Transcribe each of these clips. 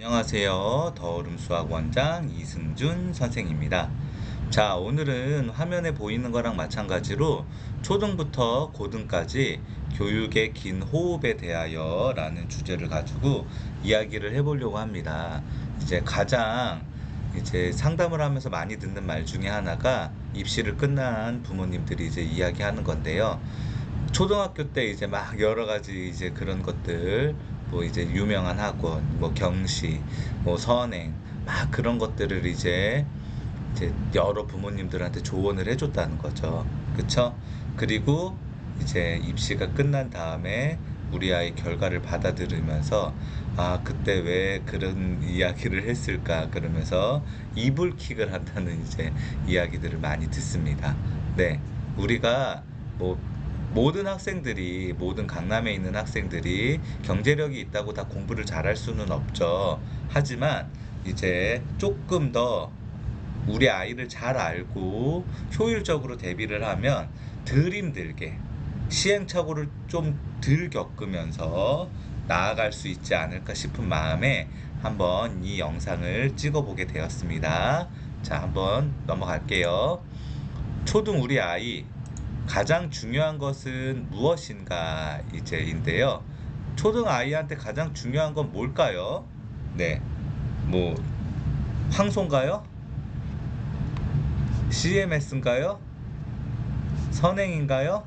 안녕하세요. 더오름 수학 원장 이승준 선생입니다. 자, 오늘은 화면에 보이는 거랑 마찬가지로 초등부터 고등까지 교육의 긴 호흡에 대하여 라는 주제를 가지고 이야기를 해보려고 합니다. 이제 가장 이제 상담을 하면서 많이 듣는 말 중에 하나가 입시를 끝난 부모님들이 이제 이야기하는 건데요. 초등학교 때 이제 막 여러 가지 이제 그런 것들 뭐 이제 유명한 학원, 뭐 경시, 뭐 선행, 막 그런 것들을 이제 이제 여러 부모님들한테 조언을 해줬다는 거죠. 그쵸? 그리고 이제 입시가 끝난 다음에 우리 아이 결과를 받아들이면서 아, 그때 왜 그런 이야기를 했을까? 그러면서 이불킥을 한다는 이제 이야기들을 많이 듣습니다. 네. 우리가 뭐 모든 학생들이 모든 강남에 있는 학생들이 경제력이 있다고 다 공부를 잘할 수는 없죠. 하지만 이제 조금 더 우리 아이를 잘 알고 효율적으로 대비를 하면 덜 힘들게 시행착오를 좀 덜 겪으면서 나아갈 수 있지 않을까 싶은 마음에 한번 이 영상을 찍어보게 되었습니다. 자, 한번 넘어갈게요. 초등 우리 아이 가장 중요한 것은 무엇인가 이제인데요. 초등 아이한테 가장 중요한 건 뭘까요? 네. 뭐 황소인가요? CMS인가요? 선행인가요?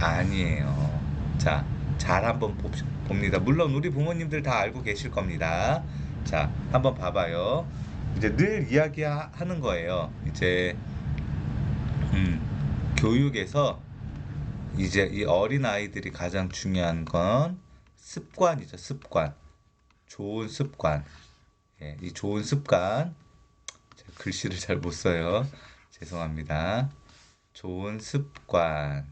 아니에요. 자, 잘 한번 봅- 봅니다. 물론 우리 부모님들 다 알고 계실 겁니다. 자, 한번 봐봐요. 이제 늘 이야기하는 거예요. 이제 음, 교육에서 이제 이 어린 아이들이 가장 중요한 건 습관이죠. 습관. 좋은 습관. 예, 이 좋은 습관. 글씨를 잘 못 써요. 죄송합니다. 좋은 습관.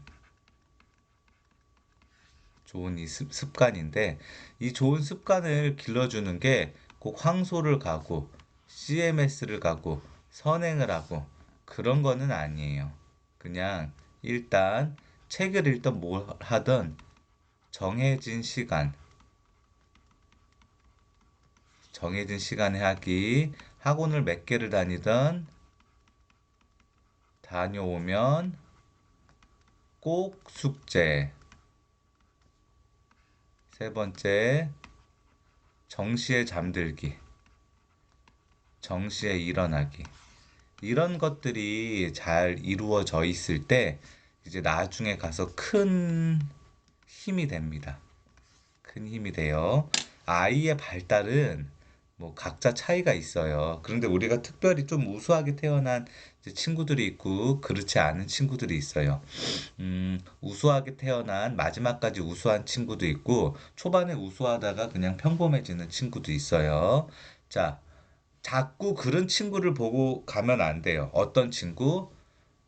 좋은 이 습, 습관인데 이 좋은 습관을 길러주는 게 꼭 황소를 가고 CMS를 가고 선행을 하고 그런 거는 아니에요. 그냥 일단 책을 읽던 뭘 하던 정해진 시간 정해진 시간에 하기 학원을 몇 개를 다니던 다녀오면 꼭 숙제 세 번째 정시에 잠들기 정시에 일어나기 이런 것들이 잘 이루어져 있을 때 이제 나중에 가서 큰 힘이 됩니다. 큰 힘이 돼요. 아이의 발달은 뭐 각자 차이가 있어요. 그런데 우리가 특별히 좀 우수하게 태어난 친구들이 있고 그렇지 않은 친구들이 있어요. 음, 우수하게 태어난 마지막까지 우수한 친구도 있고 초반에 우수하다가 그냥 평범해지는 친구도 있어요. 자, 자꾸 그런 친구를 보고 가면 안 돼요. 어떤 친구?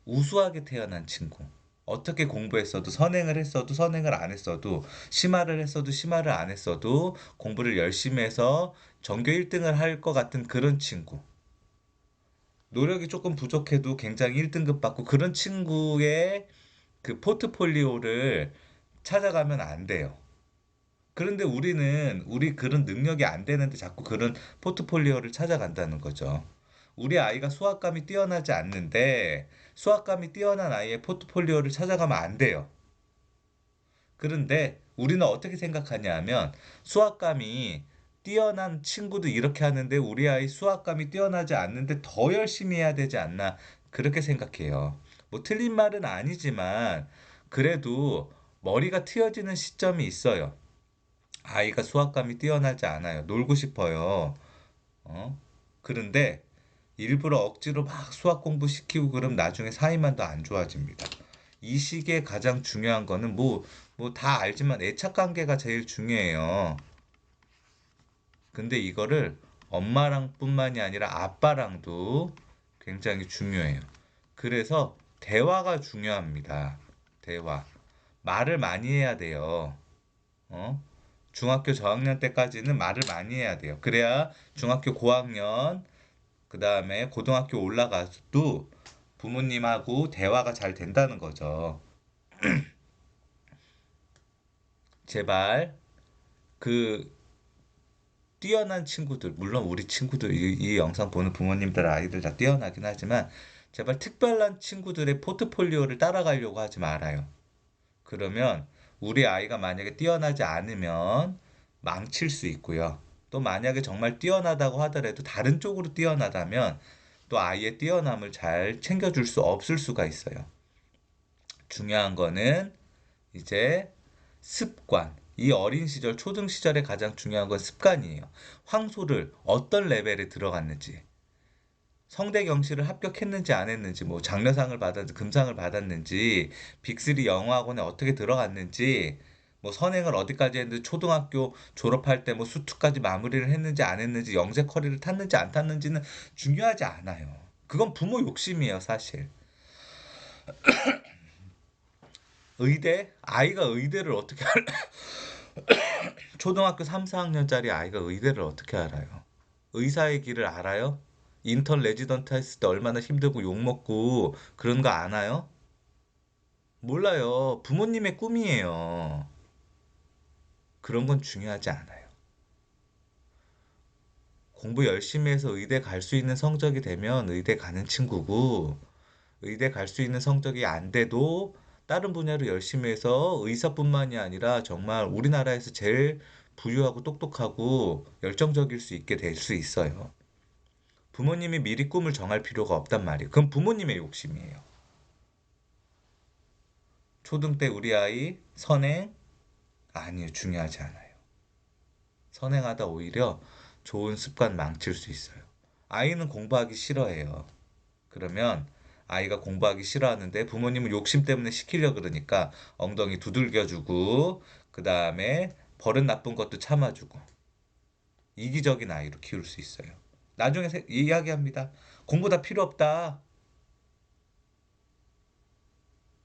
우수하게 태어난 친구. 어떻게 공부했어도 선행을 했어도 선행을 안 했어도 심화를 했어도 심화를 안 했어도 공부를 열심히 해서 전교 1등을 할 것 같은 그런 친구. 노력이 조금 부족해도 굉장히 1등급 받고 그런 친구의 그 포트폴리오를 찾아가면 안 돼요. 그런데 우리는 우리 그런 능력이 안 되는데 자꾸 그런 포트폴리오를 찾아간다는 거죠. 우리 아이가 수학감이 뛰어나지 않는데 수학감이 뛰어난 아이의 포트폴리오를 찾아가면 안 돼요. 그런데 우리는 어떻게 생각하냐 하면 수학감이 뛰어난 친구도 이렇게 하는데 우리 아이 수학감이 뛰어나지 않는데 더 열심히 해야 되지 않나 그렇게 생각해요. 뭐 틀린 말은 아니지만 그래도 머리가 트여지는 시점이 있어요. 아이가 수학감이 뛰어나지 않아요. 놀고 싶어요. 어? 그런데 일부러 억지로 막 수학 공부 시키고 그럼 나중에 사이만 더 안 좋아집니다. 이 시기에 가장 중요한 거는 뭐, 뭐 다 알지만 애착 관계가 제일 중요해요. 근데 이거를 엄마랑 뿐만이 아니라 아빠랑도 굉장히 중요해요. 그래서 대화가 중요합니다. 대화. 말을 많이 해야 돼요. 어? 중학교 저학년 때까지는 말을 많이 해야 돼요. 그래야 중학교 고학년, 그 다음에 고등학교 올라가도 부모님하고 대화가 잘 된다는 거죠. 제발 그 뛰어난 친구들, 물론 우리 친구들, 이, 이 영상 보는 부모님들 아이들 다 뛰어나긴 하지만 제발 특별한 친구들의 포트폴리오를 따라가려고 하지 말아요. 그러면 우리 아이가 만약에 뛰어나지 않으면 망칠 수 있고요. 또 만약에 정말 뛰어나다고 하더라도 다른 쪽으로 뛰어나다면 또 아이의 뛰어남을 잘 챙겨줄 수 없을 수가 있어요. 중요한 거는 이제 습관. 이 어린 시절, 초등 시절에 가장 중요한 건 습관이에요. 황소를 어떤 레벨에 들어갔는지, 성대 경시를 합격했는지 안 했는지, 뭐 장려상을 받았는지, 금상을 받았는지, 빅3 영어학원에 어떻게 들어갔는지, 뭐 선행을 어디까지 했는지, 초등학교 졸업할 때 뭐 수투까지 마무리를 했는지 안 했는지, 영재 커리를 탔는지 안 탔는지는 중요하지 않아요. 그건 부모 욕심이에요, 사실. 의대? 아이가 의대를 어떻게 알 초등학교 3, 4학년짜리 아이가 의대를 어떻게 알아요? 의사의 길을 알아요? 인턴 레지던트 했을 때 얼마나 힘들고 욕먹고 그런 거 아나요? 몰라요. 부모님의 꿈이에요. 그런 건 중요하지 않아요. 공부 열심히 해서 의대 갈 수 있는 성적이 되면 의대 가는 친구고, 의대 갈 수 있는 성적이 안 돼도 다른 분야로 열심히 해서 의사뿐만이 아니라 정말 우리나라에서 제일 부유하고 똑똑하고 열정적일 수 있게 될 수 있어요. 부모님이 미리 꿈을 정할 필요가 없단 말이에요. 그건 부모님의 욕심이에요. 초등 때 우리 아이 선행? 아니요, 중요하지 않아요. 선행하다 오히려 좋은 습관 망칠 수 있어요. 아이는 공부하기 싫어해요. 그러면 아이가 공부하기 싫어하는데 부모님은 욕심 때문에 시키려 그러니까 엉덩이 두들겨주고 그 다음에 버릇 나쁜 것도 참아주고 이기적인 아이로 키울 수 있어요. 나중에 세- 이야기합니다. 공부 다 필요 없다.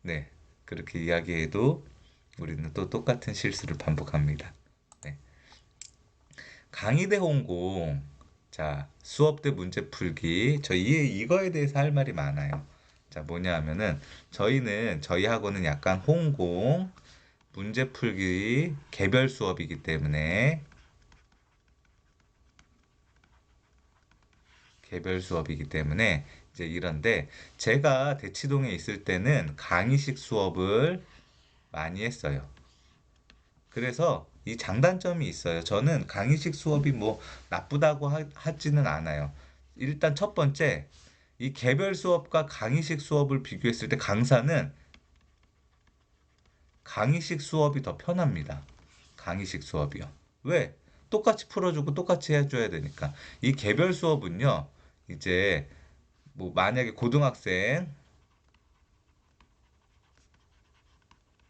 네, 그렇게 이야기해도 우리는 또 똑같은 실수를 반복합니다. 네. 강의대 홍공. 자, 수업 때 문제 풀기. 저 이, 이거에 대해서 할 말이 많아요. 자, 뭐냐 하면은 저희는 저희 학원은 약간 홍공 문제 풀기 개별 수업이기 때문에 개별 수업이기 때문에 이제 이런데 제가 대치동에 있을 때는 강의식 수업을 많이 했어요. 그래서 이 장단점이 있어요. 저는 강의식 수업이 뭐 나쁘다고 하, 하지는 않아요. 일단 첫 번째, 이 개별 수업과 강의식 수업을 비교했을 때 강사는 강의식 수업이 더 편합니다. 강의식 수업이요. 왜? 똑같이 풀어주고 똑같이 해줘야 되니까. 이 개별 수업은요, 이제 뭐 만약에 고등학생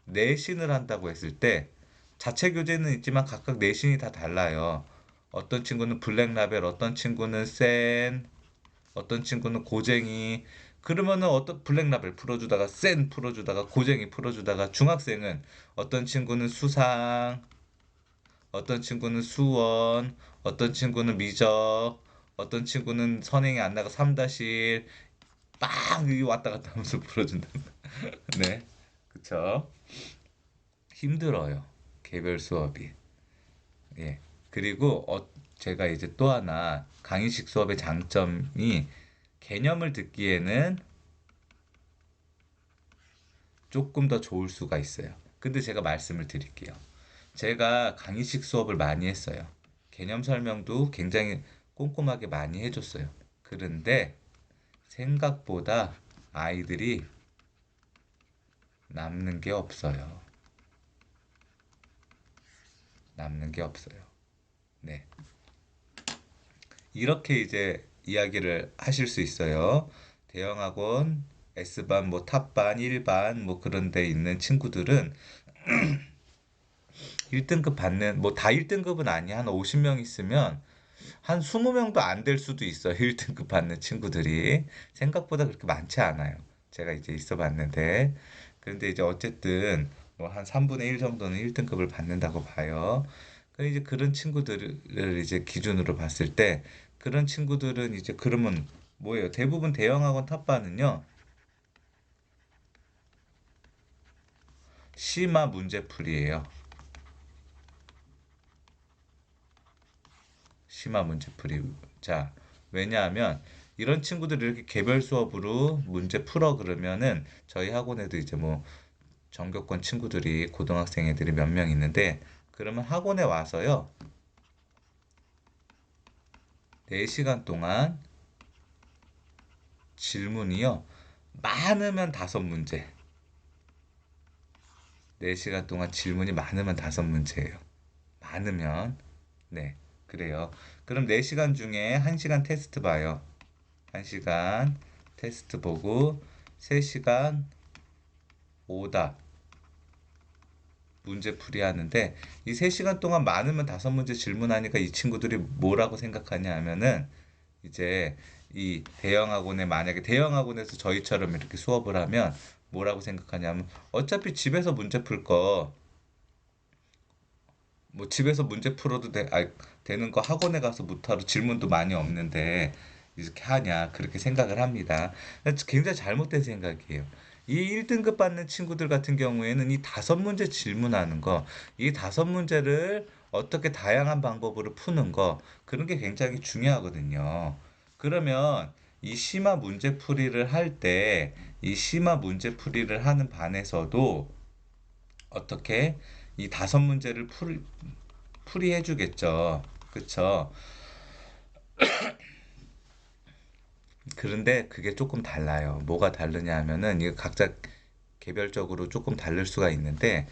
내신을 한다고 했을 때 자체 교재는 있지만 각각 내신이 다 달라요. 어떤 친구는 블랙 라벨, 어떤 친구는 센, 어떤 친구는 고쟁이. 그러면은 어떤 블랙 라벨 풀어주다가 센 풀어주다가 고쟁이 풀어주다가 중학생은 어떤 친구는 수상, 어떤 친구는 수원, 어떤 친구는 미적, 어떤 친구는 선행이 안 나가 3-1, 막 이게 왔다 갔다 하면서 풀어준다. 네, 그쵸? 힘들어요. 개별 수업이. 예. 그리고 어, 제가 이제 또 하나 강의식 수업의 장점이 개념을 듣기에는 조금 더 좋을 수가 있어요. 근데 제가 말씀을 드릴게요. 제가 강의식 수업을 많이 했어요. 개념 설명도 굉장히 꼼꼼하게 많이 해줬어요. 그런데 생각보다 아이들이 남는 게 없어요. 남는 게 없어요. 네. 이렇게 이제 이야기를 하실 수 있어요. 대형학원, S반, 뭐 탑반, 1반 뭐 그런 데 있는 친구들은 1등급 받는 뭐 다 1등급은 아니 한 50명 있으면 한 20명도 안 될 수도 있어요. 1등급 받는 친구들이 생각보다 그렇게 많지 않아요. 제가 이제 있어 봤는데 그런데 이제 어쨌든 뭐 한 3분의 1 정도는 1등급을 받는다고 봐요. 그 이제 그런 친구들을 이제 기준으로 봤을 때 그런 친구들은 이제 그러면 뭐예요? 대부분 대형학원 탑반은요. 심화 문제풀이에요. 심화 문제 풀이. 자, 왜냐하면 이런 친구들이 이렇게 개별 수업으로 문제 풀어 그러면은 저희 학원에도 이제 뭐 전교권 친구들이 고등학생 애들이 몇 명 있는데 그러면 학원에 와서요. 4시간 동안 질문이요. 많으면 다섯 문제. 4시간 동안 질문이 많으면 다섯 문제예요. 많으면. 네. 그래요. 그럼 4시간 중에 1시간 테스트 봐요. 1시간 테스트 보고 3시간 오답 문제 풀이 하는데 이 3시간 동안 많으면 다섯 문제 질문하니까 이 친구들이 뭐라고 생각하냐 하면은 이제 이 대형 학원에 만약에 대형 학원에서 저희처럼 이렇게 수업을 하면 뭐라고 생각하냐면 어차피 집에서 문제 풀 거 뭐 집에서 문제 풀어도 돼, 아, 되는 거 학원에 가서 못하러 질문도 많이 없는데 이렇게 하냐 그렇게 생각을 합니다. 굉장히 잘못된 생각이에요. 이 1등급 받는 친구들 같은 경우에는 이 다섯 문제 질문하는 거, 이 다섯 문제를 어떻게 다양한 방법으로 푸는 거, 그런 게 굉장히 중요하거든요. 그러면 이 심화 문제풀이를 할 때, 이 심화 문제풀이를 하는 반에서도 어떻게 이 다섯 문제를 풀, 풀이해 주겠죠. 그쵸? 그런데 그게 조금 달라요. 뭐가 다르냐 하면은 이거 각자 개별적으로 조금 다를 수가 있는데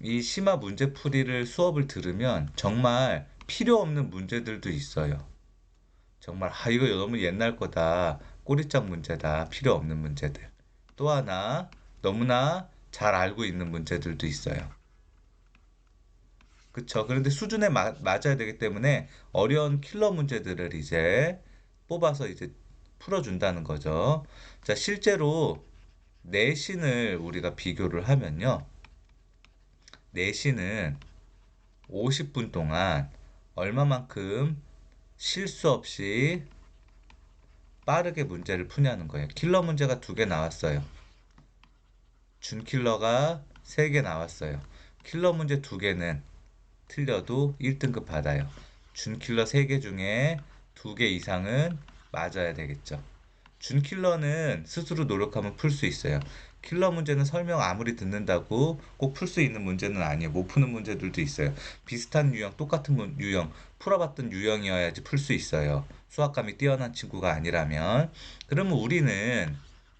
이 심화 문제풀이를 수업을 들으면 정말 필요 없는 문제들도 있어요. 정말 아 이거 너무 옛날 거다. 꼬리짝 문제다. 필요 없는 문제들. 또 하나 너무나 잘 알고 있는 문제들도 있어요. 그쵸. 그런데 수준에 마, 맞아야 되기 때문에 어려운 킬러 문제들을 이제 뽑아서 이제 풀어준다는 거죠. 자, 실제로 내신을 우리가 비교를 하면요. 내신은 50분 동안 얼마만큼 실수 없이 빠르게 문제를 푸냐는 거예요. 킬러 문제가 두 개 나왔어요. 준킬러가 세 개 나왔어요. 킬러 문제 두 개는 틀려도 1등급 받아요. 준킬러 세개 중에 두개 이상은 맞아야 되겠죠. 준킬러는 스스로 노력하면 풀 수 있어요. 킬러 문제는 설명 아무리 듣는다고 꼭 풀 수 있는 문제는 아니에요. 못 푸는 문제들도 있어요. 비슷한 유형, 똑같은 유형, 풀어봤던 유형이어야지 풀 수 있어요. 수학감이 뛰어난 친구가 아니라면. 그러면 우리는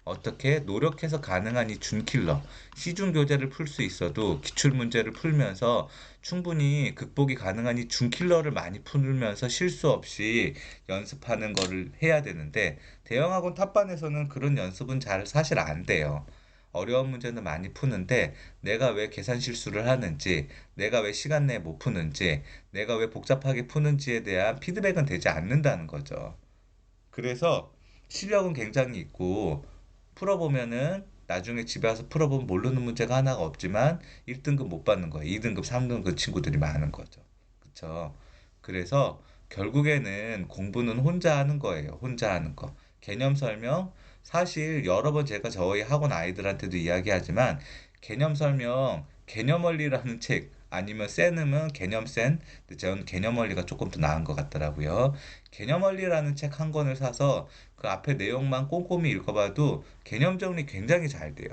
어떻게 노력해서 가능한 이 준킬러 시중 교재를 풀 수 있어도 기출 문제를 풀면서 충분히 극복이 가능한 이 준킬러를 많이 풀면서 실수 없이 연습하는 거를 해야 되는데 대형 학원 탑반에서는 그런 연습은 잘 사실 안 돼요. 어려운 문제는 많이 푸는데 내가 왜 계산 실수를 하는지, 내가 왜 시간 내에 못 푸는지, 내가 왜 복잡하게 푸는지에 대한 피드백은 되지 않는다는 거죠. 그래서 실력은 굉장히 있고 풀어보면은 나중에 집에 와서 풀어보면 모르는 문제가 하나가 없지만 1등급 못 받는 거예요. 2등급, 3등급 친구들이 많은 거죠. 그쵸? 그래서 결국에는 공부는 혼자 하는 거예요. 혼자 하는 거. 개념 설명, 사실 여러 번 제가 저희 학원 아이들한테도 이야기하지만 개념 설명, 개념 원리라는 책, 아니면 센음은 개념 센, 저는 개념 원리가 조금 더 나은 것 같더라고요. 개념 원리라는 책 한 권을 사서 그 앞에 내용만 꼼꼼히 읽어봐도 개념 정리 굉장히 잘 돼요.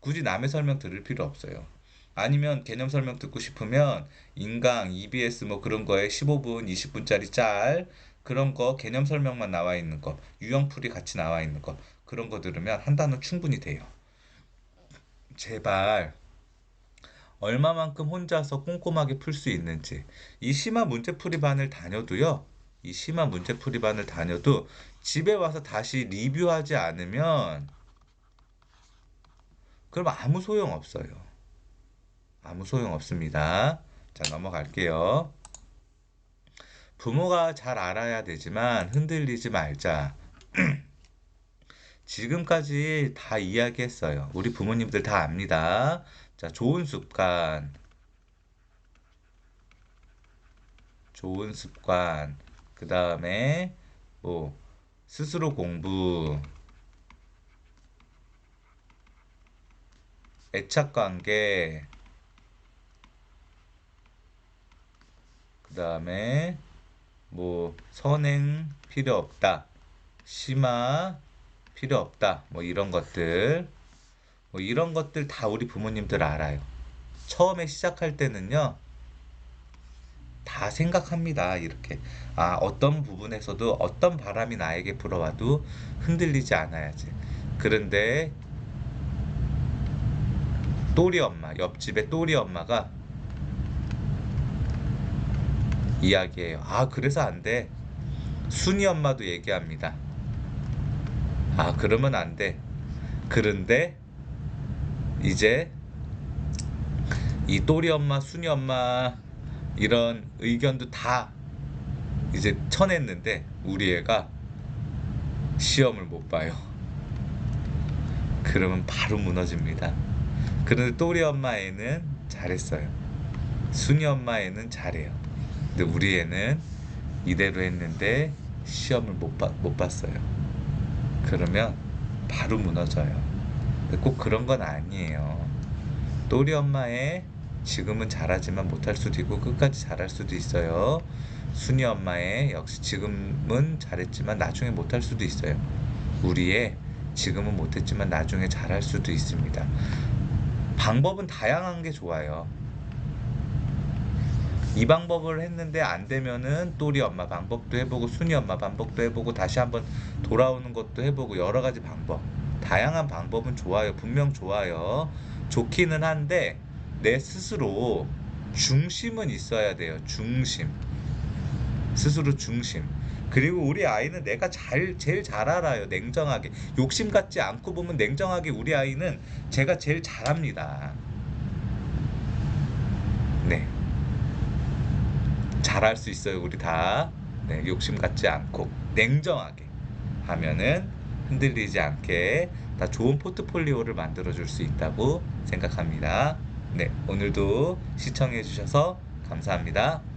굳이 남의 설명 들을 필요 없어요. 아니면 개념 설명 듣고 싶으면 인강, EBS 뭐 그런 거에 15분, 20분짜리 짤 그런 거 개념 설명만 나와 있는 거, 유형풀이 같이 나와 있는 거 그런 거 들으면 한 단어 충분히 돼요. 제발 얼마만큼 혼자서 꼼꼼하게 풀 수 있는지 이 심화 문제풀이반을 다녀도요. 이 심화 문제풀이반을 다녀도 집에 와서 다시 리뷰하지 않으면 그럼 아무 소용 없어요. 아무 소용 없습니다. 자, 넘어갈게요. 부모가 잘 알아야 되지만 흔들리지 말자. 지금까지 다 이야기했어요. 우리 부모님들 다 압니다. 자, 좋은 습관. 좋은 습관. 그 다음에 뭐 스스로 공부. 애착 관계. 그 다음에 뭐 선행 필요 없다. 심화 필요 없다. 뭐 이런 것들. 뭐 이런 것들 다 우리 부모님들 알아요. 처음에 시작할 때는요. 다 생각합니다. 이렇게. 아, 어떤 부분에서도 어떤 바람이 나에게 불어와도 흔들리지 않아야지. 그런데 또리 엄마, 옆집에 또리 엄마가 이야기해요. 아, 그래서 안 돼. 순이 엄마도 얘기합니다. 아, 그러면 안 돼. 그런데 이제 이 또리 엄마, 순이 엄마 이런 의견도 다 이제 쳐냈는데 우리 애가 시험을 못 봐요. 그러면 바로 무너집니다. 그런데 또리 엄마 애는 잘했어요. 순이 엄마 애는 잘해요. 근데 우리 애는 이대로 했는데 시험을 못, 봐, 못 봤어요. 그러면 바로 무너져요. 꼭 그런 건 아니에요. 또리 엄마의 지금은 잘하지만 못할 수도 있고 끝까지 잘할 수도 있어요. 순이 엄마의 역시 지금은 잘했지만 나중에 못할 수도 있어요. 우리의 지금은 못했지만 나중에 잘할 수도 있습니다. 방법은 다양한 게 좋아요. 이 방법을 했는데 안 되면은 또리 엄마 방법도 해보고 순이 엄마 방법도 해보고 다시 한번 돌아오는 것도 해보고 여러 가지 방법 다양한 방법은 좋아요. 분명 좋아요. 좋기는 한데 내 스스로 중심은 있어야 돼요. 중심. 스스로 중심. 그리고 우리 아이는 내가 잘 제일 잘 알아요. 냉정하게. 욕심 갖지 않고 보면 냉정하게 우리 아이는 제가 제일 잘합니다. 네. 잘할 수 있어요 우리 다. 네, 욕심 갖지 않고. 냉정하게 하면은 흔들리지 않게 다 좋은 포트폴리오를 만들어 줄 수 있다고 생각합니다. 네 오늘도 시청해 주셔서 감사합니다